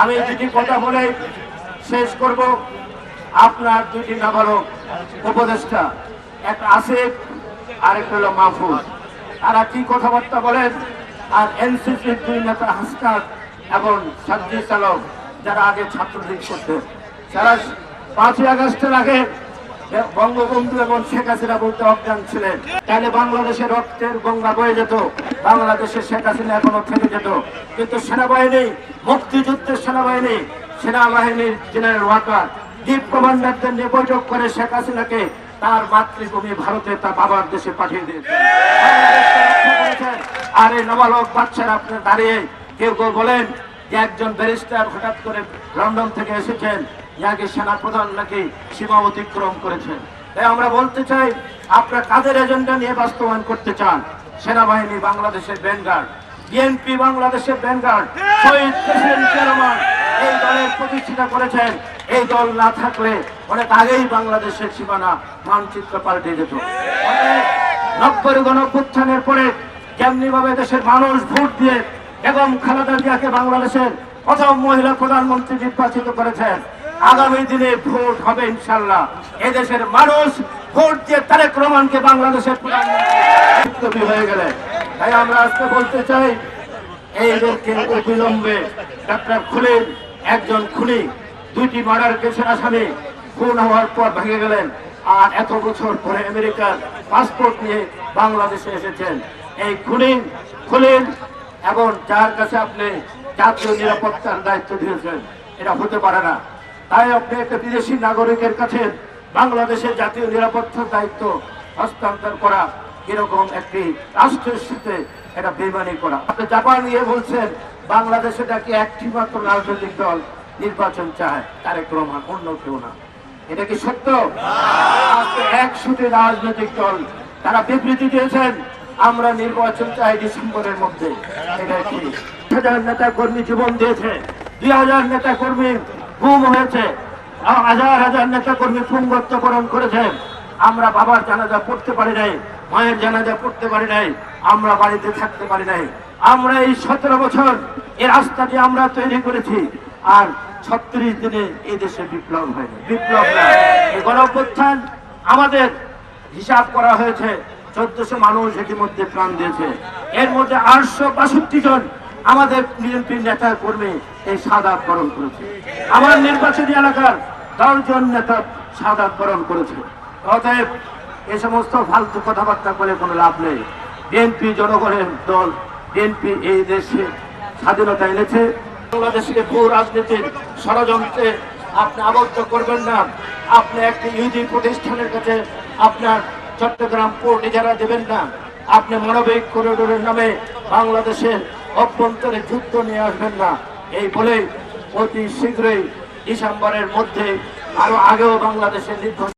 আমি দুটি কথা বলে শেষ করব আপনার দুটি নাবালক উপদেষ্টা একটা আসিফ আর একটা হলো মাহফুজ। তারা কি কথাবার্তা বলেন? আর এনসিসির দুই নেতা হাসনাত এবং সাজ্জি চালক যারা আগে ছাত্রলীগ করতে। যারা পাঁচই আগস্টের আগে বঙ্গবন্ধু এবং শেখ হাসিনা বলতে অজ্ঞান ছিলেন। তাহলে বাংলাদেশের রক্তের গঙ্গা বয়ে যেত। বাংলাদেশের শেখ হাসিনা এখনও থেকে যেত। কিন্তু সেনাবাহিনী, মুক্তিযুদ্ধের সেনাবাহিনী, সেনাবাহিনীর জেনারেল ওয়াকার ডিপ কমান্ডারদের নিয়ে বৈঠক করে শেখ হাসিনাকে তার মাতৃভূমি ভারতে তার বাবার দেশে পাঠিয়ে দিয়েছে। আর এই নবালক বাচ্চারা আপনার দাঁড়িয়ে কেউ কেউ বলেন যে একজন ব্যারিস্টার হঠাৎ করে লন্ডন থেকে এসেছেন যাকে সেনা প্রধান নাকি সীমা অতিক্রম করেছেন। তাই আমরা বলতে চাই, আপনারা কাদের এজেন্ডা নিয়ে বাস্তবায়ন করতে চান? সেনাবাহিনী বাংলাদেশের ব্যানগার্ড বিএনপি বাংলাদেশের ব্যানগার্ড শহীদ প্রেসিডেন্ট চেয়ারম্যান এই দলের প্রতিষ্ঠা করেছেন। এই দল না থাকলে অনেক আগেই বাংলাদেশের সীমানা মানচিত্র পাল্টে যেত। নব্বই গণপুত্থানের পরে যেমনি ভাবে দেশের মানুষ ভোট দিয়ে এবং খালেদা জিয়াকে বাংলাদেশের প্রথম মহিলা প্রধানমন্ত্রী নির্বাচিত করেছেন, আগামী দিনে ভোট হবে ইনশাল্লাহ এদেশের মানুষ ভোট দিয়ে তারেক রহমানকে বাংলাদেশের প্রধানমন্ত্রী হয়ে গেলে। তাই আমরা আজকে বলতে চাই এইদেরকে অবিলম্বে ডাক্তার খুলেন একজন খুনি মার্ডার কেসের আসামি খুন হওয়ার পর ভেঙে গেলেন আর এত বছর পরে আমেরিকার পাসপোর্ট নিয়ে বাংলাদেশে এসেছেন। এই খুলেন এবং যার কাছে আপনি জাতীয় নিরাপত্তার দায়িত্ব দিয়েছেন, এটা হতে পারে না। তাই আপনি একটা বিদেশি নাগরিকের কাছে বাংলাদেশের জাতীয় নিরাপত্তার দায়িত্ব হস্তান্তর করা এরকম একটি রাষ্ট্রের সাথে এটা বেমানি করা। আপনি জাপান নিয়ে বলছেন, বাংলাদেশে নাকি একটি মাত্র রাজনৈতিক দল নির্বাচন চায়, তারেক রহমান, অন্য কেউ না। এটা কি সত্য? একশোটি রাজনৈতিক দল তারা বিবৃতি দিয়েছেন, আমরা নির্বাচন চাই ডিসেম্বরের মধ্যে। এটা কি? হাজার নেতা কর্মী জীবন দিয়েছে, দুই হাজার নেতা কর্মী গুম হয়েছে, হাজার হাজার নেতা কর্মী পুঙ্গত্বকরণ করেছেন আমরা বাবার জানাজা পড়তে পারি নাই মায়ের জানাজা পড়তে পারি নাই, আমরা বাড়িতে থাকতে পারি নাই। আমরা এই সতেরো বছর এই রাস্তাটি আমরা তৈরি করেছি আর ছত্রিশ দিনে এই দেশে বিপ্লব হয়নি। বিপ্লব না। আমাদের হিসাব করা হয়েছে, চোদ্দশো মানুষ ইতিমধ্যে প্রাণ দিয়েছে। এর মধ্যে আটশো বাষট্টি জন আমাদের বিএনপি নেতা কর্মী এই সাদা বরণ করেছে। আমার নির্বাচনী এলাকার দশজন নেতা সাদা বরণ করেছে। অতএব এ সমস্ত ফালতু কথাবার্তা বলে কোনো লাভ নেই। বিএনপি জনগণের দল, বিএনপি এই দেশে স্বাধীনতা এনেছে। বাংলাদেশকে ভূ রাজনীতির ষড়যন্ত্রে আপনি আবদ্ধ করবেন না। আপনি একটি ইউজি প্রতিষ্ঠানের কাছে আপনার চট্টগ্রাম পোর্ট ইজারা দেবেন না। আপনি মানবিক করিডোরের নামে বাংলাদেশের অভ্যন্তরে যুদ্ধ নিয়ে আসবেন না। এই বলে অতি শীঘ্রই ডিসেম্বরের মধ্যে আরও আগেও বাংলাদেশের নির্বাচন